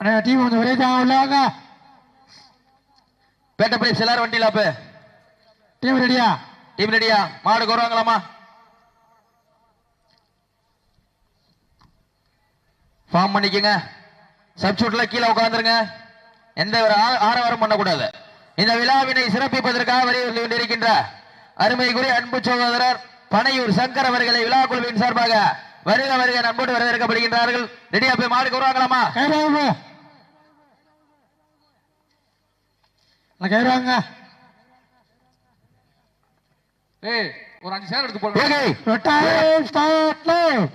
அண்ணா team கொஞ்சம் விரைதா உள்ளாங்க பேட்ட place எல்லாரும் வண்டியில அப்ப டீம் ரெடியா? டீம் ரெடியா? மாடு வருவாங்களாமா ஃபார்ம் பண்ணிக்கங்க. சப்ஸ்டியூட்ல கீழே உட்காந்துருங்க எந்த ஒரு ஆரவாரம் பண்ணக்கூடாது. இந்த விழாவினை சிறப்பிப்பதற்காக வருகை கொண்டிருக்கின்ற அருமைக்குரிய அன்பு சகோதரர் பனையூர் சங்கர் அவர்களை விழா குழுவின் சார்பாக வருக வருக அன்போடு வரவேற்கப்படுகின்றார்கள். ரெடியா போய் மாடுக்கு வருவாங்களாமா கைராங்க கைராங்க ஏய் ஒரு அஞ்சு சேர் எடுத்து போடுங்க ஏகை, டைம் ஸ்டார்ட்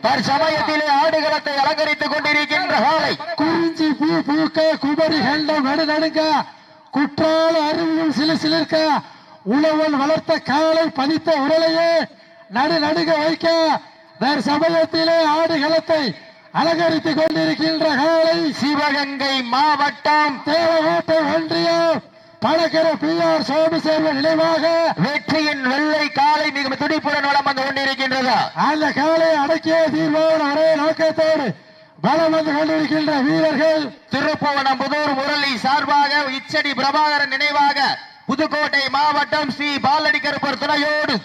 தற்சமயத்திலே ஆடுகளத்தை அலங்கரித்துக் கொண்டிருக்கின்ற காலை குறிஞ்சி பூ பூக்க குமரி கண்டம் நடு நடுங்க குற்றால அருவியும் சிலு சிலிர்க்க உழவன் வளர்த்த காலை பதித்த உடலையே நடு நடுங்க வைக்க வேறு சமயத்திலே ஆடுகளத்தை அலங்கரித்துக் கொண்டிருக்கின்ற காலை சிவகங்கை மாவட்டம் தேவகோட்டை ஒன்றியம். பழக்கர பி ஆர் சோமசேர்வன் நினைவாக வெற்றியின் வெள்ளை காலை மிக துடிப்புடன் வளம் வந்து கொண்டிருக்கின்றது. அந்த காலை அடக்கிய தீர்வோடு ஒரே நோக்கத்தோடு பலம் வந்து கொண்டிருக்கின்ற வீரர்கள் திருப்புவனம்புதூர் முரளி சார்பாக இச்சடி பிரபாகரன் நினைவாக புதுக்கோட்டை மாவட்டம் ஸ்ரீ பாலடி கருப்பர் துணையோடு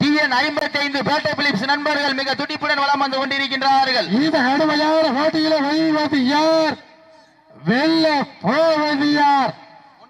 டிஎன் ஐம்பத்தி ஐந்து பேட்டை பிலிப்ஸ் நண்பர்கள் மிக துடிப்புடன் வளம் வந்து கொண்டிருக்கின்றார்கள். இந்த கடுமையான போட்டியில வெல்வது யார் வெல்ல போவது யார்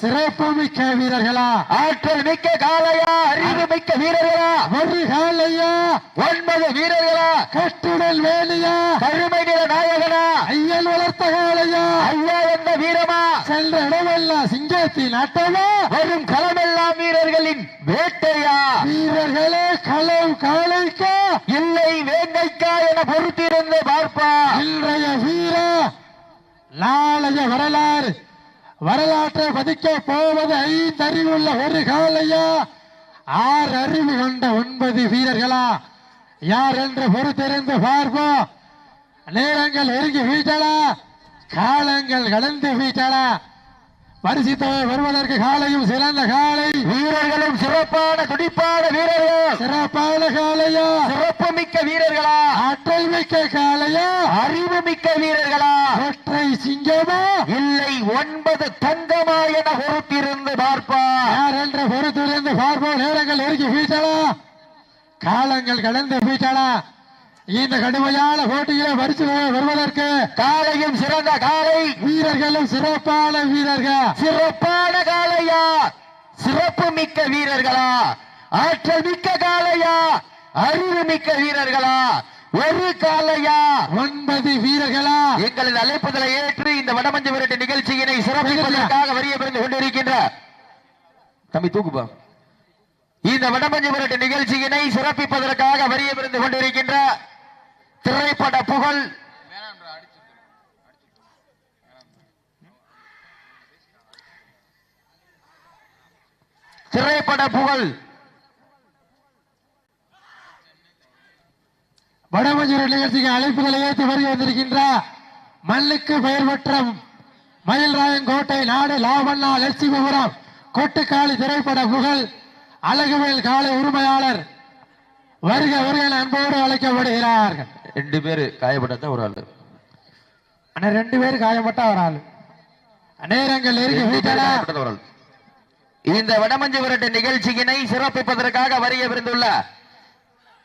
சிறப்பு மிக்க வீரர்களா. ஆற்றல் மிக்க காளையா அறிவு மிக்க வீரர்களா. ஒரு காலையா ஒன்பது வீரர்களா. கட்டுடல் வேலியா. கருமை நிற நாயகனா. ஐயல் வளர்த்த காலையா ஐயா என்ற வீரமா. சென்ற இடமெல்லாம் சிங்கத்தின் அட்டமா வரும் களமெல்லாம் வீரர்களின் வேட்டையா. வீரர்களே களம் காலைக்கா இல்லை வேங்கைக்கா என பொறுத்திருந்து பார்ப்பா. இன்றைய வீர நாளைய வரலாறு. வரலாற்றை பதிக்க போவது ஐந்தறிவுள்ள ஒரு காலையா? ஆறு அறிவு கொண்ட ஒன்பது வீரர்களா? யார் என்று பொறுத்திருந்து பார்ப்போம். நேரங்கள் நெருங்கி வீட்டலா காலங்கள் கடந்து வீட்டலா பரிசுத்தவை வருவதற்கு காலையும் சிறந்த காலை. வீரர்களும் சிறப்பான துடிப்பான வீரர்கள். சிறப்பான காலையா? சிறப்பு மிக்க வீரர்களா? ஆற்றல் மிக்க காலையா? அறிவு மிக்க வீரர்களா? ஒற்றை சிங்கமா? இல்லை ஒன்பது தங்கமா என பொறுத்திருந்து பார்ப்பா. யார் என்ற பொறுத்திருந்து பார்ப்போம். நேரங்கள் நெருங்கி வீட்டலா காலங்கள் கடந்து வீட்டலா இந்த கடுமையான போட்டியில பரிசு வருவதற்கு காலையும் சிறந்த காலை வீரர்களும் சிறப்பான வீரர்கள். சிறப்பான காலையா? சிறப்பு மிக்க வீரர்களா? ஆற்றல் மிக்க காலையா? அறிவு மிக்க வீரர்களா? ஒரு காலையா? ஒன்பது வீரர்களா? எங்களது அழைப்புதலை ஏற்று இந்த வடமஞ்சு விரட்டு நிகழ்ச்சியினை சிறப்பிப்பதற்காக வரிய பிறந்து கொண்டிருக்கின்ற தம்பி தூக்குப்பா இந்த வடமஞ்சு விரட்டு நிகழ்ச்சியினை சிறப்பிப்பதற்காக வரிய பிறந்து கொண்டிருக்கின்ற திரைப்பட புகழ். திரைப்பட புகழ். வடமஞ்சூர் நிகழ்ச்சிக்கு அழைப்புகளை ஏற்று வருகை வந்திருக்கின்ற மண்ணுக்கு பெயர் பெற்ற மயில்ராயங்கோட்டை நாடு லாவண்ணா லட்சுமிபுரம் கொட்டுக்காளி திரைப்பட புகழ் அழகுவேல் காலை உரிமையாளர் வருக வருக அன்போடு அழைக்கப்படுகிறார்கள். ரெண்டு பேரு காயப்பட்ட ஒரு ஆளு. ஆனா ரெண்டு பேரும் காயப்பட்ட ஒரு ஆள். நேரங்கள் பேரு காயப்பட்டது ஒரு ஆள். இந்த வடமஞ்சு விரட்டு நிகழ்ச்சியினை சிறப்பிப்பதற்காக வரிய விருந்துள்ள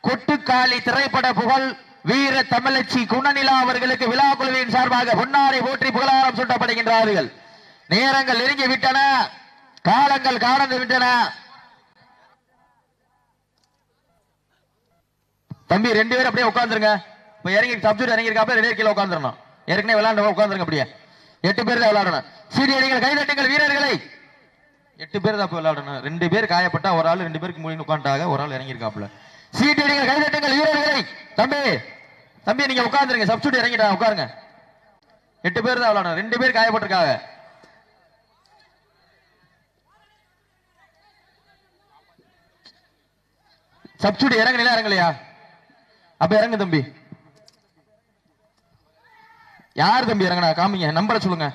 கொட்டுக்காளி திரைப்பட புகழ் வீர தமிழச்சி குணநிலா அவர்களுக்கு விழா குழுவின் சார்பாக பொன்னாரை போற்றி புகழாரம் சூட்டப்படுகின்றார்கள். நேரங்கள் நெருங்கி விட்டன. காலங்கள் காணந்து விட்டன. தம்பி ரெண்டு பேரும் அப்படியே உட்காந்துருங்க இப்போ இறங்கி சப்ஜெக்ட் இறங்கியிருக்காப்ல ரெண்டு கீழே உட்காந்துடணும் ஏற்கனவே விளாண்டு உட்காந்துருங்க அப்படியே எட்டு பேர் தான் விளையாடணும். சீனியர்கள் கைதட்டுங்கள் வீரர்களை. எட்டு பேர் தான் இப்ப விளையாடணும். ரெண்டு பேர் காயப்பட்டா ஒரு ஆள் ரெண்டு பேருக்கு முடிவு உட்காந்துட்டாங்க ஒரு ஆள் இறங்கியிருக்காப்ல சீட்டு கைதட்டுங்கள் வீரர்களை. தம்பி தம்பி நீங்க உட்காந்துருங்க சப்ஸ்டியூட் இறங்கிட்டா உட்காருங்க. எட்டு பேர் தான் விளையாடணும். ரெண்டு பேர் காயப்பட்டிருக்காங்க சப்ஸ்டியூட் இறங்குனீங்களா இறங்கலையா? அப்ப இறங்கு தம்பி. யார் தம்பி இறங்குனா? காமிங்க நம்பரை சொல்லுங்க.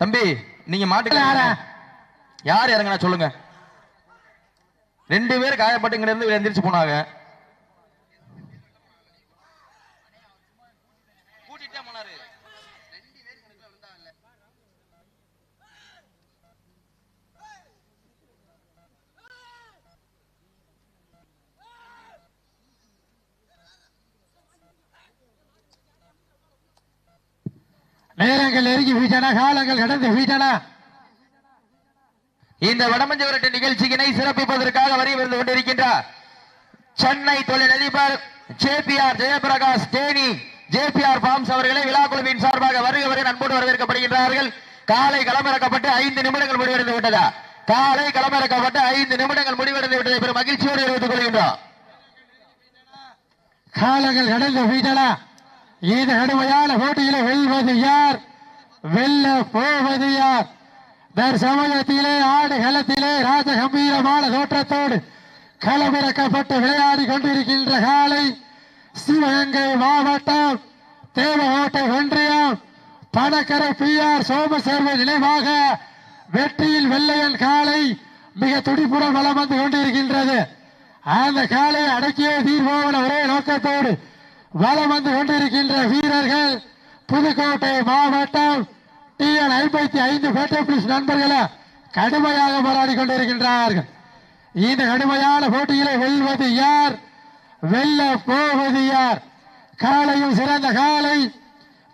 தம்பி நீங்க மாட்டுக்கு யாரா? இறங்குனா சொல்லுங்க. ரெண்டு பேர் காயப்பட்டு இங்க இருந்து எந்திரிச்சு போனாங்க. நேரங்கள் நெருங்கி வீட்டன காலங்கள் கடந்து வீட்டன இந்த வடமஞ்சு விரட்டு நிகழ்ச்சியினை சிறப்பிப்பதற்காக வரி வந்து கொண்டிருக்கின்றார். சென்னை தொழிலதிபர் JPR Jayaprakash Theni JPR Palms அவர்களை விழா குழுவின் சார்பாக வருகை வரை அன்போடு வரவேற்கப்படுகின்றார்கள். காலை களமிறக்கப்பட்டு ஐந்து நிமிடங்கள் முடிவடைந்து விட்டதா. காலை களமிறக்கப்பட்டு ஐந்து நிமிடங்கள் முடிவடைந்து விட்டதை பெரும் மகிழ்ச்சியோடு தெரிவித்துக் கொள்கின்றோம். காலங்கள் கடந்து வீட்டனா இது கடுமையான போட்டியில வெல்வது யார்? வெல்ல போவது யார்? தற்சமயத்திலே ஆடு களத்திலே ராஜ கம்பீரமான தோற்றத்தோடு களமிறக்கப்பட்டு விளையாடி கொண்டிருக்கின்ற காலை சிவகங்கை மாவட்டம் தேவகோட்டை ஒன்றியம் பணக்கரை பி ஆர் சோமசேர்வை நினைவாக வெற்றியில் வெள்ளையன் காலை மிக துடிப்புடன் வளம் வந்து கொண்டிருக்கின்றது. அந்த காலை அடக்கிய தீர்வோவன ஒரே நோக்கத்தோடு வலம் வந்து கொண்டிருக்கின்ற வீரர்கள் புதுக்கோட்டை மாவட்டம் டிஎன் ஐம்பத்தி ஐந்து பேட்டை போலீஸ் நண்பர்களை கடுமையாக போராடி கொண்டிருக்கின்றார்கள். இந்த கடுமையான போட்டியிலே வெல்வது யார்? வெல்ல போவது யார்? காலையும் சிறந்த காலை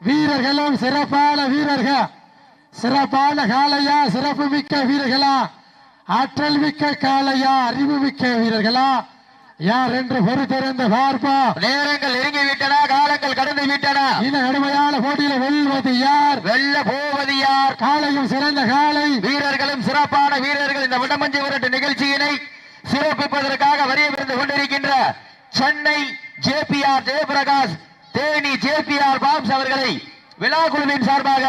வீரர்களும் சிறப்பான வீரர்கள். சிறப்பான காலையா சிறப்பு மிக்க வீரர்களா? ஆற்றல் மிக்க காலையா அறிவு மிக்க வீரர்களா? யார் என்று பொறுத்திருந்து பார்ப்போம். நேரங்கள் நெருங்கி விட்டன காலங்கள் கடந்து விட்டன இந்த கடுமையான போட்டியில வெல்வது யார்? வெல்ல போவது யார்? காலையும் சிறந்த காலை. வீரர்களும் சிறப்பான வீரர்கள் இந்த வடமஞ்சு விரட்டு நிகழ்ச்சியினை சிறப்பிப்பதற்காக வரியவிருந்து கொண்டிருக்கின்ற Chennai JPR Jayaprakash Theni JPR Palms அவர்களை விழா குழுவின் சார்பாக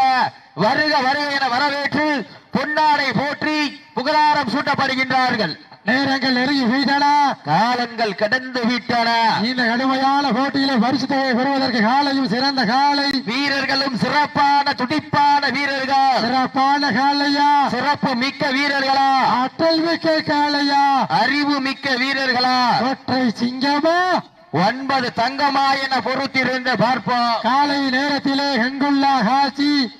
வருக வருக என வரவேற்று பொன்னாடை போற்றி புகழாரம் சூட்டப்படுகின்றார்கள். நேரங்கள் நெருங்கி வீட்டன காலங்கள் கடந்து விட்டன. இந்த கடுமையான போட்டியில பரிசு தொகையை பெறுவதற்கு காலையும் சிறந்த காலை. வீரர்களும் சிறப்பான துடிப்பான வீரர்கள். சிறப்பான காளையா சிறப்பு மிக்க வீரர்களா? ஆற்றல் மிக்க காளையா அறிவு மிக்க வீரர்களா? ஒற்றை சிங்கமா? ஒன்பது தங்கமா என பொறுத்திருந்து பார்ப்போம். காலை நேரத்திலே கங்குல்லா காட்சி.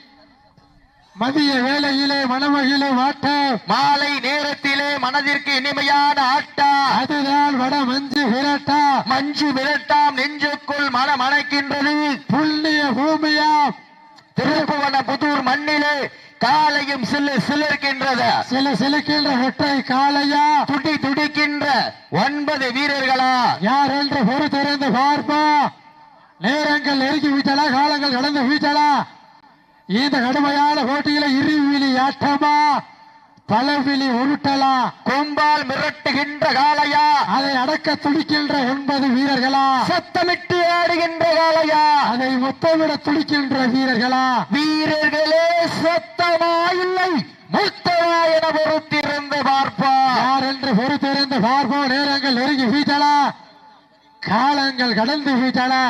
மதிய வேளையிலே மணமகிழும் ஆட்டம் மாலை நேரத்திலே மனதிற்கு இனிமையான ஆட்டா. அதுதான் வட மஞ்சு விரட்டா. மஞ்சு மிரட்டாம் நெஞ்சுக்குள் மனம் அணைக்கின்றது புண்ணிய பூமியா? திருப்புவன புதூர் மண்ணிலே காலையும் சில்லு சிலிர்க்கின்றது. சில சிலுக்கின்ற ஒற்றை காளையா? துடி துடிக்கின்ற ஒன்பது வீரர்களா? யார் என்று பொறுத்திருந்து பார்ப்போம். நேரங்கள் நெருங்கி விட்டனா காலங்கள் கடந்து விட்டனா இந்த கடுமையான போட்டியில இருவிழி ஆட்டமா? பலவிழி உருட்டலா? கொம்பால் மிரட்டுகின்ற காளையா? அதை அடக்க துடிக்கின்ற ஒன்பது வீரர்களா? சத்தமிட்டு ஆடுகின்ற காளையா? அதை முத்தமிட துடிக்கின்ற வீரர்களா? வீரர்களே சத்தமா இல்லை முத்தமா என பொறுத்திருந்து பார்ப்போம். யார் என்று பொறுத்திருந்து பார்ப்போம். நேரங்கள் நெருங்கி வீட்டலா? காலங்கள் கடந்து வீட்டலா?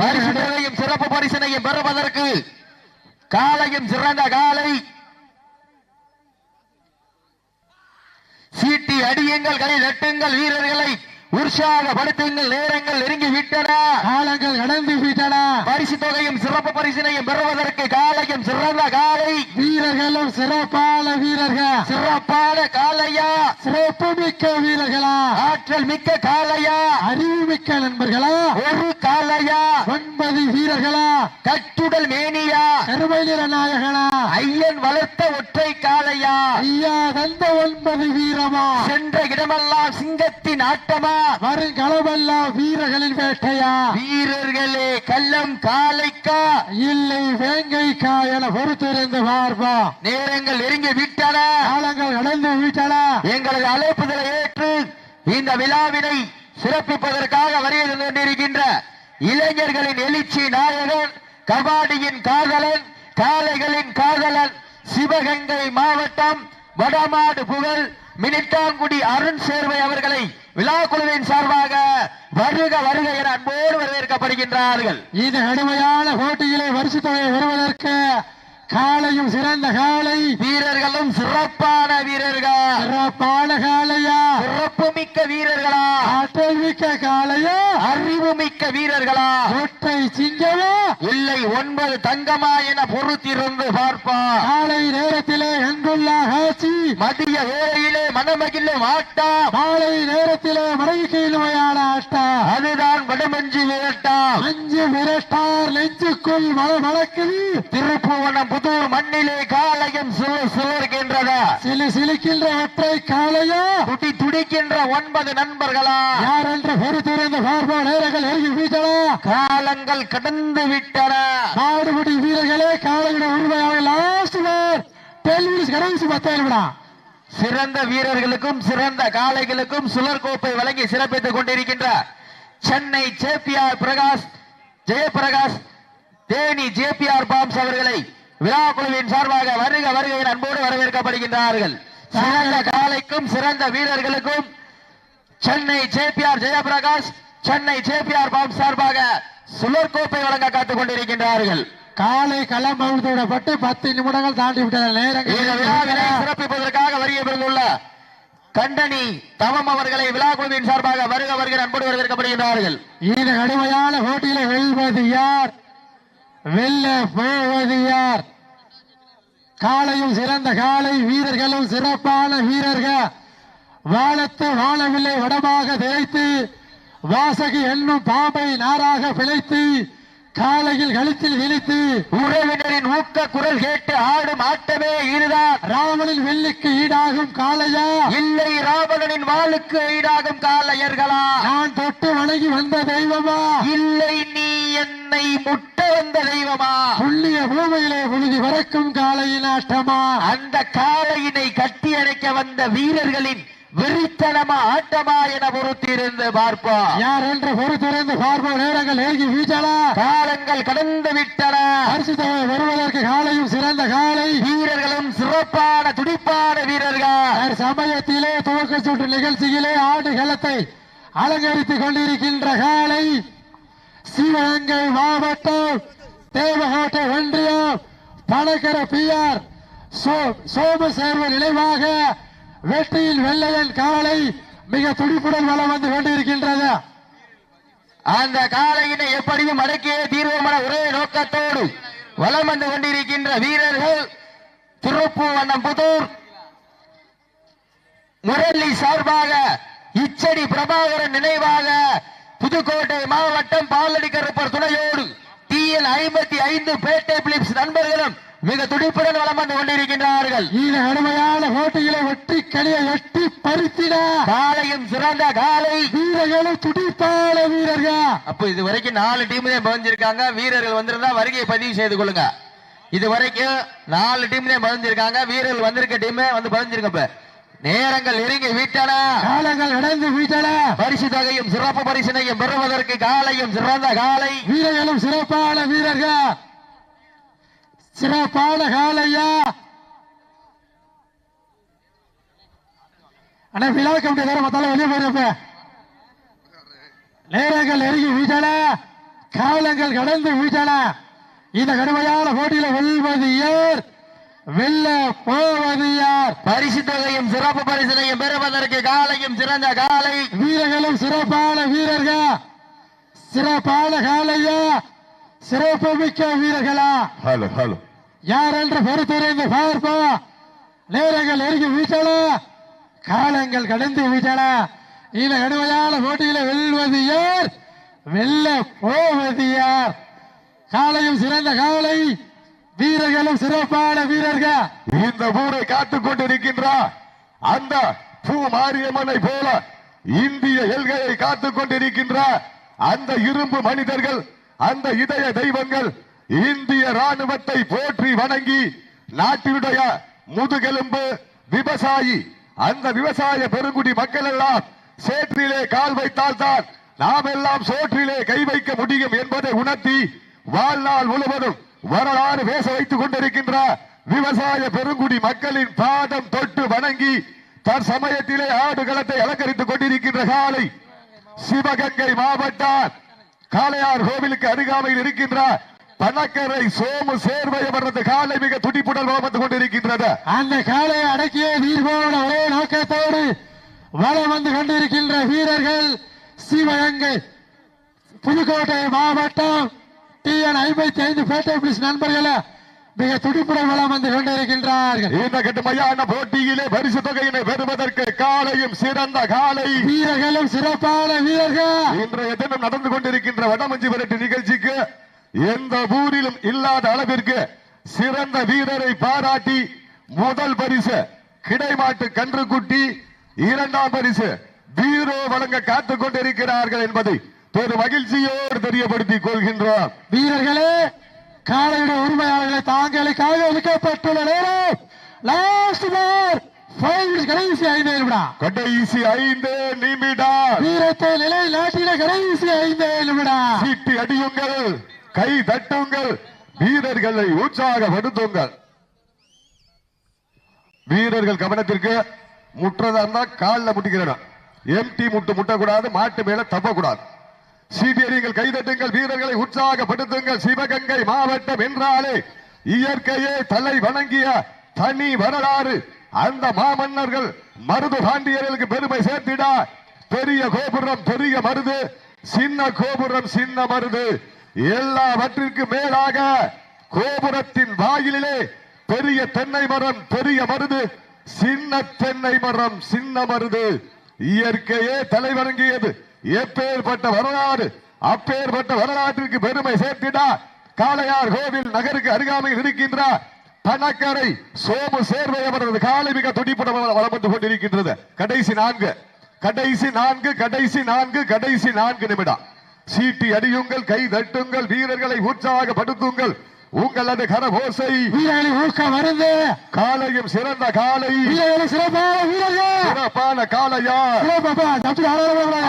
பரிசுகளையும் சிறப்பு பரிசனையும் பெறுவதற்கு காலையும் சிறந்த காலை. சீட்டி அடியுங்கள் கை தட்டுங்கள் வீரர்களை உற்சாகப்படுத்துங்கள் நேரங்கள் நெருங்கி விட்டன காலங்கள் கடந்து வீட்டலா பரிசு தொகையும் சிறப்பு பரிசினையும் பெறுவதற்கு காலையும் சிறந்த காலை. வீரர்களும் சிறப்பான வீரர்கள். சிறப்பான காலையா? சிறப்பு மிக்க வீரர்களா? ஆற்றல் மிக்க காலையா? அறிவு மிக்க நண்பர்களா? ஒரு காலையா? ஒன்பது வீரர்களா? கட்டுடல் மேனியா? கருமை நிற நாயகனா? ஐயன் வளர்த்த ஒற்றை காலையா? ஐயா தந்த ஒன்பது வீரமா? சென்ற இடமெல்லாம் சிங்கத்தின் ஆட்டமா? வருங்களமெல்லாம் வீரர்களின் வேட்டையா? வீரர்களே கள்ளம் காலைக்கா? இல்லை வேங்கைக்கா என பொறுத்திருந்து பார்ப்பா. நேரங்கள் நெருங்கி விட்டன. காலங்கள் கடந்து வீட்டன. எங்களது அழைப்புதலை ஏற்று இந்த விழாவினை சிறப்பிப்பதற்காக வருகை கொண்டிருக்கின்ற இளைஞர்களின் எழுச்சி நாயகன் கபாடியின் காதலன் காளைகளின் காதலன் சிவகங்கை மாவட்டம் வடமாடு புகழ் மினித்தாங்குடி அருண் சேர்வை அவர்களை விழா குழுவின் சார்பாக வருக வருக என அன்போடு வரவேற்கப்படுகின்றார்கள். இது கடுமையான போட்டியிலே பரிசு தொகையை காலையும் சிறந்த காலை வீரர்களும் சிறப்பான வீரர்கள். சிறப்பான காளையா? வீரர்களா? ஆற்றல் மிக்க காளையா? அறிவு மிக்க வீரர்களா? ஒற்றை சிங்கமா? இல்லை ஒன்பது தங்கமா என பொறுத்திருந்து பார்ப்பார் காலை நேரத்திலே அங்குள்ள காட்சி? மதிய வேளையிலே மனமகிழும் ஆட்டம் மாலை நேரத்திலே மடங்கி நோயான ஆட்டா. அதுதான் வடமஞ்சி வேட்டாம் அஞ்சு மிரட்டார் மழ மழக்குது திருப்புவனம் புதூர் மண்ணிலே காலையும் சிறு சிலர்கின்றதா சிலு சிலுக்கின்ற ஒற்றை காளையா? துடி துடிக்கின்ற ஒன்பது நண்பர்களா? யார் என்று பொறுத்திருந்த பார்ப்போம் நேரங்கள் நெருங்கி வீட்டலா காலங்கள் கடந்து விட்டன. மாடுபிடி வீரர்களே காளையிட உரிமையாக லாஸ்ட் பேர் டெல்லிஸ் கடைசி பத்தாயிரம் விடா. சிறந்த வீரர்களுக்கும் சிறந்த காளைகளுக்கும் சுழற் கோப்பை வழங்கி சிறப்பித்துக் கொண்டிருக்கின்ற Chennai JPR Prakash Jayaprakash Theni JPR Palms அவர்களை விழா குழுவின் சார்பாக வருக வருக என அன்போடு வரவேற்கப்படுகின்றார்கள். சிறந்த காளைக்கும் சிறந்த வீரர்களுக்கும் Chennai JPR Jayaprakash Chennai JPR Palms சார்பாக சுழற் கோப்பை வழங்க காத்துக் கொண்டிருக்கின்றார்கள். காலை களம் அவிழ்த்து விடப்பட்டு பத்து நிமிடங்கள் தாண்டி விட்டன நேரங்கள் சிறப்பிப்பதற்காக வருகை பெறுந்துள்ள கண்டனி தவம் அவர்களை விழா குழுவின் சார்பாக வருக வருகிற அன்போடு வரவேற்கப்படுகின்றார்கள். இந்த கடுமையான போட்டியில வெல்வது யார்? வெல்ல போவது காலையும் சிறந்த காலை வீரர்களும் சிறப்பான வீரர்கள். வாழத்து வாழவில்லை வடமாக திரைத்து வாசகி என்னும் பாம்பை நாராக பிழைத்து காலையில் கழுத்தில் விழித்து உறவினரின் ஊக்க குரல் கேட்டு ஆடும் ஆட்டமே இதுதான். ராவணன் வெள்ளிக்கு ஈடாகும் காளையா? இல்லை ராவணனின் வாளுக்கு ஈடாகும் காலையர்களா நான் தொட்டு வணங்கி வந்த தெய்வமா? இல்லை நீ என்னை முட்ட வந்த தெய்வமா? புள்ளிய பூமையிலே புழுதி வரக்கும் காளையின் ஆட்டமா? அந்த காளையினை கட்டி அணைக்க வந்த வீரர்களின் வெறித்தனமா ஆட்டமா என பொறுத்திருந்து பார்ப்போம் யார் என்று பொறுத்திருந்து பார்ப்போம் நேரங்கள் ஏகி வீச்சலா காலங்கள் கடந்து விட்டன. பரிசு தொகை வருவதற்கு காலையும் சிறந்த காலை. வீரர்களும் சிறப்பான துடிப்பான வீரர்கள். சமயத்திலே துவக்க சுற்று நிகழ்ச்சியிலே ஆடு களத்தை அலங்கரித்துக் கொண்டிருக்கின்ற காலை. சிவகங்கை மாவட்டம் தேவகோட்டை ஒன்றியம் பணக்கர பிஆர் சோமசேர்வ நினைவாக வெற்றியில் வெள்ளையன் காலை மிக துடிப்புடன் வளம் வந்து கொண்டிருக்கின்றது. அந்த காளையினை எப்படியும் அடக்கியே தீர்வமான ஒரே நோக்கத்தோடு வலம் வந்து கொண்டிருக்கின்ற வீரர்கள் திருப்பூவண்ணம் புதூர். முரளி சார்பாக இச்சடி பிரபாகரன் நினைவாக புதுக்கோட்டை மாவட்டம் பாலடி கருப்பர் துணையோடு டிஎல் ஐம்பத்தி ஐந்து பேட்டை பிலிப்ஸ் நண்பர்களும் மிக துடிப்புடன் வலம் வந்து கொண்டிருக்கின்றார்கள். இந்த கடுமையான போட்டியிலே வெற்றி களியை எட்டி பறித்திட. காளையும் சிறந்த காலை. வீரர்களும் துடிப்பான வீரர்கள். அப்ப இது வரைக்கும் நாலு டீம் தான் பதிஞ்சிருக்காங்க. வீரர்கள் வந்திருந்தா வருகையை பதிவு செய்து கொள்ளுங்க. இது வரைக்கும் நாலு டீம் தான் பதிஞ்சிருக்காங்க. வீரர்கள் வந்திருக்க டீம் வந்து பதிஞ்சிருங்க இப்ப. நேரங்கள் நெருங்கி விட்டன. காலங்கள் நடந்து வீட்டல பரிசு தொகையும் சிறப்பு பரிசினையும் பெறுவதற்கு காலையும் சிறந்த காலை. வீரர்களும் சிறப்பான வீரர்கள். சிறப்பான காலையா அண்ணா விழா கமிட்டி தர மத்தால வெளியே போயிருப்ப? நேரங்கள் நெருங்கி வீட்டல காலங்கள் கடந்து வீட்டல இந்த கடுமையான போட்டியில வெல்வது யார்? வெல்ல போவது யார்? பரிசு தொகையும் சிறப்பு பரிசினையும் பெறுவதற்கு காலையும் சிறந்த காலை. வீரர்களும் சிறப்பான வீரர்கள். சிறப்பான காலையா? சிறப்பு மிக்க வீரர்களா? ஹலோ ஹலோ யார் என்று பொறுத்திருந்து பார்ப்போம் நேரங்கள் நெருங்கி வீசல. காலங்கள் கடந்து வீசல. இந்த கடுமையான போட்டியில வெல்வது யார்? வெல்ல போவது யார்? காலையும் சிறந்த காலை வீரர்களும் சிறப்பான வீரர்கள். இந்த ஊரை காத்துக் கொண்டிருக்கின்ற அந்த பூ மாரியம்மனை போல இந்திய எல்கையை காத்துக் கொண்டிருக்கின்ற அந்த இரும்பு மனிதர்கள் அந்த இதய தெய்வங்கள் இந்திய ராணுவத்தை போற்றி வணங்கி நாட்டினுடைய முதுகெலும்பு விவசாயி அந்த விவசாய பெருங்குடி மக்கள் எல்லாம் சேற்றிலே கால் வைத்தால் தான் நாம் எல்லாம் சோற்றிலே கை வைக்க முடியும் என்பதை உணர்த்தி வாழ்நாள் முழுவதும் வரலாறு பேச வைத்துக் கொண்டிருக்கின்ற விவசாய பெருங்குடி மக்களின் பாதம் தொட்டு வணங்கி தற்சமயத்திலே ஆடுகளத்தை அலங்கரித்துக் கொண்டிருக்கின்ற காலை சிவகங்கை மாவட்டம் காளையார் கோவிலுக்கு அருகாமையில் இருக்கின்ற பணக்கரை சோமு சேர்வையவரது காலை மிக துடிப்புடன் வலம் வந்து கொண்டிருக்கின்றது. அந்த காலையை அடக்கிய தீர்வோட ஒரே நோக்கத்தோடு வலம் வந்து கொண்டிருக்கின்ற வீரர்கள் சிவகங்கை புதுக்கோட்டை மாவட்டம் டிஎன் ஐம்பத்தி ஐந்து பேட்டை பிளிஸ் நண்பர்களே மிக துடிப்புடன் வலம் வந்து கொண்டிருக்கின்றார்கள். இந்த கட்டுமையான போட்டியிலே பரிசு தொகையினை பெறுவதற்கு காலையும் சிறந்த காலை. வீரர்களும் சிறப்பான வீரர்கள். இன்றைய தினம் நடந்து கொண்டிருக்கின்ற வடமஞ்சி விரட்டு நிகழ்ச்சிக்கு எந்த ஊரிலும் இல்லாத அளவிற்கு சிறந்த வீரரை பாராட்டி முதல் பரிசு கிடைமாட்டு கன்றுக்குட்டி இரண்டாம் பரிசு பீரோ வழங்க காத்துக் கொண்டிருக்கிறார்கள் என்பதை பெரு மகிழ்ச்சியோடு தெரியப்படுத்திக் கொள்கின்றோம். வீரர்களே காலையுடைய உரிமையாளர்களை தாங்களுக்காக ஒதுக்கப்பட்டுள்ள நேரம். லாஸ்ட் பார் கடைசி ஐந்து நிமிடம். கடைசி ஐந்து நிமிடம். வீரத்தை நிலை நாட்டில கடைசி ஐந்து நிமிடம். சீட்டி அடியுங்கள். கை தட்டுங்கள். வீரர்களை உற்சாகப்படுத்துங்கள். வீரர்கள் கவனத்திற்கு முற்றதா இருந்தா காலில் முட்டிக்கிறோம் எம்டி முட்டு முட்டக்கூடாது மாட்டு மேல தப்பக்கூடாது. சீட்டியடிங்கள் கைதட்டுங்கள் வீரர்களை உற்சாகப்படுத்துங்கள். சிவகங்கை மாவட்டம் என்றாலே இயற்கையே தலை வணங்கிய தனி வரலாறு. அந்த மாமன்னர்கள் மருது பாண்டியர்களுக்கு பெருமை சேர்த்திட. பெரிய கோபுரம் பெரிய மருது. சின்ன கோபுரம் சின்ன மருது. எல்லாவற்றிற்கு மேலாக கோபுரத்தின் வாயிலிலே பெரிய தென்னை மரம் பெரிய மருது சின்ன தென்னை மரம் சின்ன மருது. இயற்கையே தலைவணங்கியது. எப்பேற்பட்ட வரலாறு அப்பேற்பட்ட வரலாற்றிற்கு பெருமை சேர்த்திடா. காளையார் கோவில் நகருக்கு அருகாமையில் இருக்கின்ற பணக்கரை சோமு சேர்வை அவரது காலை மிக துடிப்புடன் வளப்பட்டுக் கொண்டிருக்கின்றது. கடைசி நான்கு. கடைசி நான்கு கடைசி நான்கு கடைசி நான்கு நிமிடம். சீட்டி அடியுங்கள் கை தட்டுங்கள் வீரர்களை உற்சாகப்படுத்துங்கள். உங்களது கரபோசை வீரர்களை ஊக்கம் வருது காலையும் சிறந்த காலை. வீரர்களை சிறப்பான வீரர்கள். சிறப்பான?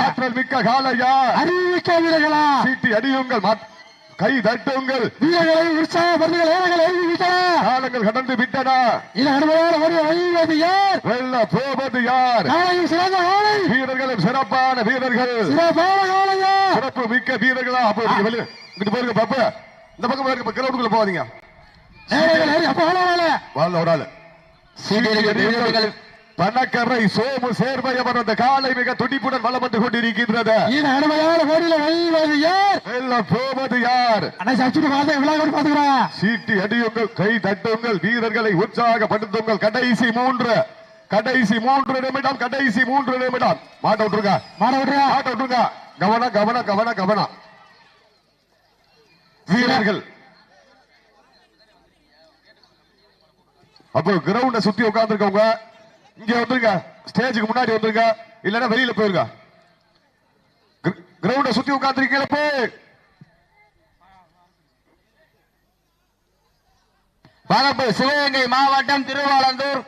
ஆற்றல் மிக்க காளையா அறிவிக்க வீரர்களா? சீட்டி அடியுங்கள் கை தட்டுங்கள். வீரர்களை உற்சாகப்படுத்துங்கள் வீரர்களை எழுதிவிட்டன காலங்கள் கடந்து விட்டன. இது அனுபவமான ஒரு வழிவது யார்? வெல்ல போவது யார்? காலையும் சிறந்த காலை. வீரர்களும் சிறப்பான வீரர்கள். சிறப்பான காலையா? சிறப்பு மிக்க வீரர்களா? அப்போ இங்கிட்டு பாருங்க பாப்பா. இந்த பக்கம் பாருங்க கிரௌண்டுக்குள்ள போகாதீங்க. நேரங்கள் ஏறி அப்ப ஒரு ஆளு. வீரர்கள் பணக்கரை சோமு சேர்வை அவரது காலை மிக துடிப்புடன் வலம் வந்து கொண்டிருக்கின்றது. அனுபவமான கோடியில வழிவது யார்? வெல்ல போவது யார்? சீட்டி அடியுங்கள் கை தட்டுங்கள் வீரர்களை உற்சாகப்படுத்துங்கள். கடைசி மூன்று கடைசி மூன்று நிமிடம் கடைசி மூன்று நிமிடம். மாட்ட விட்டுருங்க. மாட விடுறா மாட்ட விட்டுருங்க. கவனம் கவனம் கவனம் கவனம் வீரர்கள். அப்போ கிரவுண்ட சுத்தி உட்கார்ந்துருக்கவங்க இங்க வந்துருங்க. ஸ்டேஜுக்கு முன்னாடி வந்துருங்க. இல்லைன்னா வெளியில போயிருங்க. கிரவுண்ட சுத்தி உட்கார்ந்துருக்கீங்களா போய் வளப்பு சிவகங்கை மாவட்டம் திருவாலந்தூர்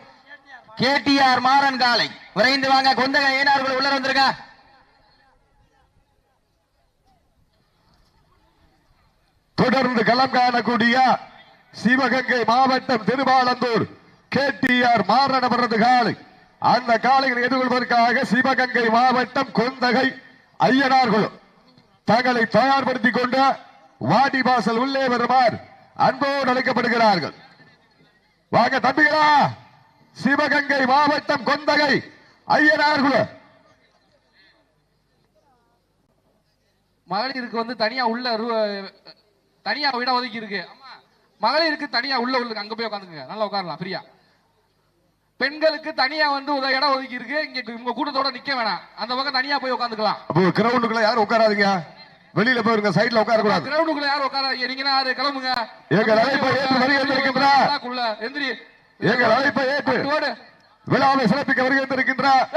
கேடிஆர் மாறன் காலை. விரைந்து வாங்க. கொந்தக ஏனார்கள் உள்ள வந்திருக்க தொடர்ந்து களம் காணக்கூடிய சிவகங்கை மாவட்டம் திருவாலந்தூர். கேடிஆர் மாறனவரது காலை அந்த காலையில் எதிர்கொள்வதற்காக சிவகங்கை மாவட்டம் கொந்தகை ஐயனார்களும் தங்களை தயார்படுத்திக் கொண்டு வாடிவாசல் உள்ளே வருமாறு அன்போடு அழைக்கப்படுகிறார்கள். வாங்க தம்பிகளா சிவகங்கை மாவட்டம் கொந்தகை ஐயனார்களும் மகளிருக்கு வந்து தனியா உள்ள ரூ- தனியா இடம் ஒதுக்கி இருக்கு ஆமா மகளிருக்கு தனியா உள்ள உள்ள அங்க போய் உட்காந்துங்க நல்லா உட்காரலாம் ஃப்ரீயா. பெண்களுக்கு தனியா வந்து ஒரு இடம் ஒதுக்கி இருக்கு இங்க உங்க கூட்டத்தோட நிக்க வேணாம். அந்த பக்கம் தனியா போய் உட்காந்துக்கலாம். அப்போ கிரவுண்டுக்குள்ள யாரும் உட்காராதீங்க. வெளியில போயிருங்க சைடுல உட்கார கூடாது கிரௌண்டுக்குள்ள யாரும் உட்காராதீங்க. நீங்க யாரு கிளம்புங்க. எங்க அழைப்பை ஏற்று வருகை தந்திருக்கின்றாக்குள்ள எந்திரி. எங்க அழைப்பை ஏற்று விழாவை சிறப்பிக்க வருகை தந்திருக்கின்றார்